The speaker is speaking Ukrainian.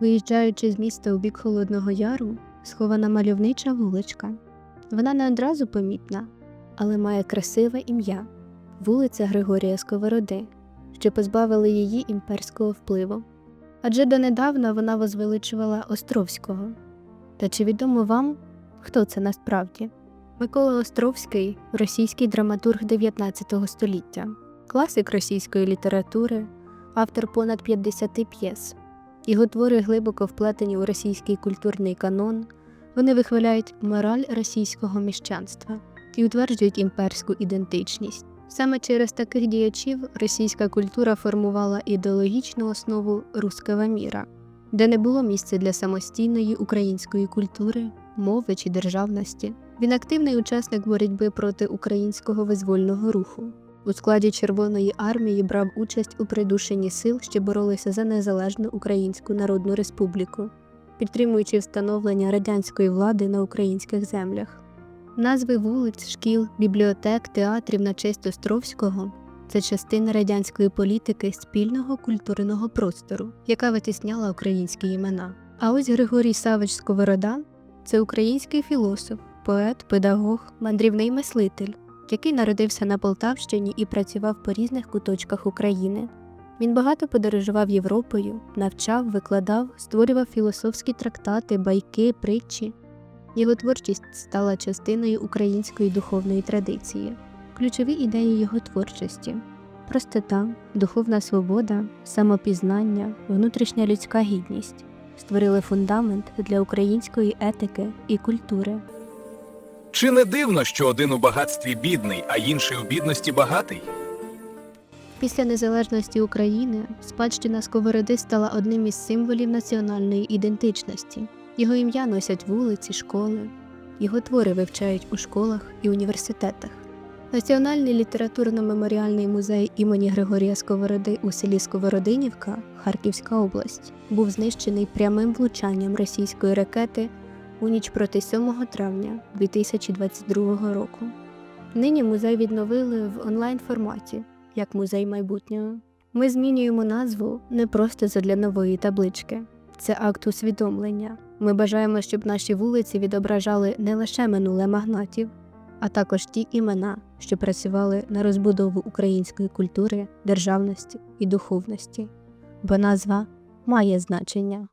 Виїжджаючи з міста у бік Холодного Яру, схована мальовнича вуличка. Вона не одразу помітна, але має красиве ім'я вулиця Григорія Сковороди, що позбавили її імперського впливу. Адже донедавна вона возвеличувала Островського. Та чи відомо вам, хто це насправді? Микола Островський російський драматург 19 століття, класик російської літератури, автор понад 50 п'єс. Його твори глибоко вплетені у російський культурний канон, вони вихваляють мораль російського міщанства і утверджують імперську ідентичність. Саме через таких діячів російська культура формувала ідеологічну основу руского міра, де не було місця для самостійної української культури, мови чи державності. Він активний учасник боротьби проти українського визвольного руху. У складі Червоної армії брав участь у придушенні сил, що боролися за незалежну Українську Народну Республіку, підтримуючи встановлення радянської влади на українських землях. Назви вулиць, шкіл, бібліотек, театрів на честь Островського це частина радянської політики спільного культурного простору, яка витісняла українські імена. А ось Григорій Савич Сковорода це український філософ, поет, педагог, мандрівний мислитель, який народився на Полтавщині і працював по різних куточках України. Він багато подорожував Європою, навчав, викладав, створював філософські трактати, байки, притчі. Його творчість стала частиною української духовної традиції. Ключові ідеї його творчості простота, духовна свобода, самопізнання, внутрішня людська гідність створили фундамент для української етики і культури. Чи не дивно, що один у багатстві бідний, а інший у бідності багатий? Після незалежності України спадщина Сковороди стала одним із символів національної ідентичності. Його ім'я носять вулиці, школи, його твори вивчають у школах і університетах. Національний літературно-меморіальний музей імені Григорія Сковороди у селі Сковородинівка, Харківська область, був знищений прямим влучанням російської ракети у ніч проти 7 травня 2022 року. Нині музей відновили в онлайн форматі як музей майбутнього. Ми змінюємо назву не просто задля нової таблички, це акт усвідомлення. Ми бажаємо, щоб наші вулиці відображали не лише минуле магнатів, а також ті імена, що працювали на розбудову української культури, державності і духовності. Бо назва має значення.